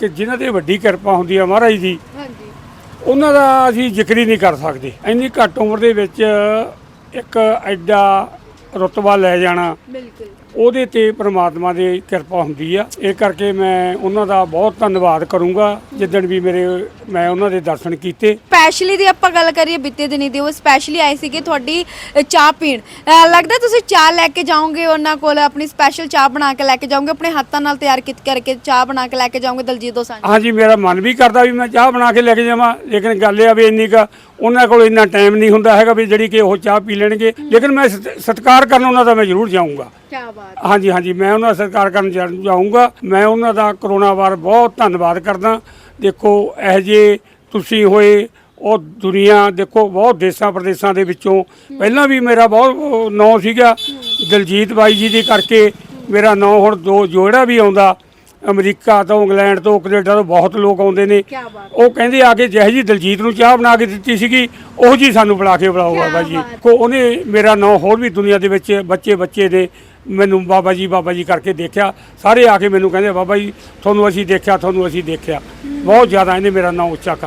ਕਿ ਜਿਨ੍ਹਾਂ ਤੇ ਵੱਡੀ ਕਿਰਪਾ ਹੁੰਦੀ ਆ ਮਹਾਰਾਜ ਦੀ ਹਾਂਜੀ। ਉਹਨਾਂ ਦਾ ਅਸੀਂ ਜ਼ਿਕਰ ਹੀ ਨਹੀਂ ਕਰ ਸਕਦੇ। ਇੰਨੀ ਘੱਟ ਉਮਰ ਦੇ ਵਿੱਚ ਇੱਕ ਐਡਾ ਰੁਤਬਾ ਲੈ ਜਾਣਾ। ਬਿਲਕੁਲ। ਉਹਦੇ ਤੇ ਪ੍ਰਮਾਤਮਾ ਦੀ ਕਿਰਪਾ ਹੁੰਦੀ ਆ। ਇਹ ਕਰਕੇ ਮੈਂ ਉਹਨਾਂ ਦਾ ਬਹੁਤ ਧੰਨਵਾਦ ਕਰੂੰਗਾ। ਜਿੱਦਣ ਵੀ ਮੇਰੇ ਮੈਂ ਉਹਨਾਂ ਦੇ ਦਰਸ਼ਨ ਕੀਤੇ। ਸਪੈਸ਼ਲੀ ਦੀ ਆਪਾਂ ਗੱਲ ਕਰੀਏ ਬੀਤੇ ਦਿਨੀ ਦੀ ਉਹ ਸਪੈਸ਼ਲੀ ਆਏ ਸੀਗੇ ਤੁਹਾਡੀ ਅ, ਚਾਹ ਪੀਣ। ਅ, ਲੱਗਦਾ ਤੁਸੀਂ ਚਾਹ ਲੈ ਕੇ ਜਾਓਗੇ ਉਹਨਾਂ ਕੋਲ ਆਪਣੀ ਸਪੈਸ਼ਲ ਚਾਹ ਬਣਾ ਕੇ ਲੈ ਕੇ ਜਾਓਗੇ ਆਪਣੇ ਹੱਥਾਂ ਨਾਲ ਤਿਆਰ ਕੀਤ ਕਰਕੇ ਚਾਹ ਬਣਾ ਕੇ ਲੈ ਕੇ ਜਾਓਗੇ ਦਲਜੀਤ ਦੋਸਾਂਝ? ਹਾਂਜੀ ਮੇਰਾ ਮਨ ਵੀ ਕਰਦਾ ਵੀ ਮੈਂ ਚਾਹ ਬਣਾ ਕੇ ਲੈ ਕੇ ਜਾਵਾਂ। ਲੇਕਿਨ ਗੱਲ ਇਹ ਆ ਵੀ ਇੰਨੀ ਕੁ ਉਹਨਾਂ ਕੋਲ ਇੰਨਾ ਟਾਈਮ ਨਹੀਂ ਹੁੰਦਾ ਹੈਗਾ ਵੀ ਜਿਹੜੀ ਕਿ ਉਹ ਚਾਹ ਪੀ ਲੈਣਗੇ। ਲੇਕਿਨ ਮੈਂ ਸਤ- ਸਤਿਕਾਰ ਕਰਨ ਉਹਨਾਂ ਦਾ ਮੈਂ ਜ਼ਰੂਰ ਜਾਊਂਗਾ। ਕੀ ਬਾਤ ਹਾਂਜੀ ਹਾਂਜੀ ਮੈਂ ਉਹਨਾਂ ਦਾ ਸਤਿਕਾਰ ਕਰਨ ਜਾ- ਜਾਊਂਗਾ। ਮੈਂ ਉਹਨਾਂ ਦਾ ਕਰੋਨਾ ਵਾਰ ਬਹੁਤ ਧੰਨਵਾਦ ਕਰਦਾ। ਦੇਖੋ ਇਹ ਜੇ ਤੁਸੀਂ ਹੋਏ ਉਹ ਦੁਨੀਆ ਦੇਖੋ ਬਹੁਤ ਦੇਸ਼ਾਂ ਪ੍ਰਦੇਸ਼ਾਂ ਦੇ ਵਿੱਚੋਂ ਪਹਿਲਾਂ ਵੀ ਮੇਰਾ ਬਹੁਤ ਨਾਂ ਸੀਗਾ। ਦਲਜੀਤ ਬਾਈ ਜੀ ਦੀ ਕਰਕੇ ਮੇਰਾ ਨਾਂ ਹੁਣ ਦੋ ਜੋੜਾ ਵੀ ਆਉਂਦਾ। ਅਮਰੀਕਾ ਤੋਂ ਇੰਗਲੈਂਡ ਤੋਂ ਕੈਨੇਡਾ ਤੋਂ ਬਹੁਤ ਲੋਕ ਆਉਂਦੇ ਨੇ। ਬਾਤ ਉਹ ਕਹਿੰਦੇ ਆ ਕੇ ਜਿਹੋ ਜੀ ਦਲਜੀਤ ਨੂੰ ਚਾਹ ਬਣਾ ਕੇ ਦਿੱਤੀ ਸੀਗੀ ਉਹ ਜੀ ਸਾਨੂੰ ਬੁਲਾ ਕੇ ਬੁਲਾਓ ਕਿਆ ਬਾਬਾ ਜੀ। ਬਾਤ। ਕੋ ਉਹਨੇ ਮੇਰਾ ਨਾਂ ਹੋਰ ਵੀ ਦੁਨੀਆ ਦੇ ਵਿੱਚ ਬੱਚੇ ਬੱਚੇ ਦੇ ਮੈਨੂੰ ਬਾਬਾ ਜੀ ਬਾਬਾ ਜੀ ਕਰਕੇ ਦੇਖਿਆ। ਸਾਰੇ ਆ ਕੇ ਮੈਨੂੰ ਕਹਿੰਦੇ ਬਾਬਾ ਜੀ ਤੁਹਾਨੂੰ ਅਸੀਂ ਦੇਖਿਆ ਤੁਹਾਨੂੰ ਅਸੀਂ ਦੇਖਿਆ। ਬਹੁਤ ਜ਼ਿਆਦਾ ਇਹਨੇ ਮੇਰਾ ਨਾਂ ਉੱਚਾ ਕਰ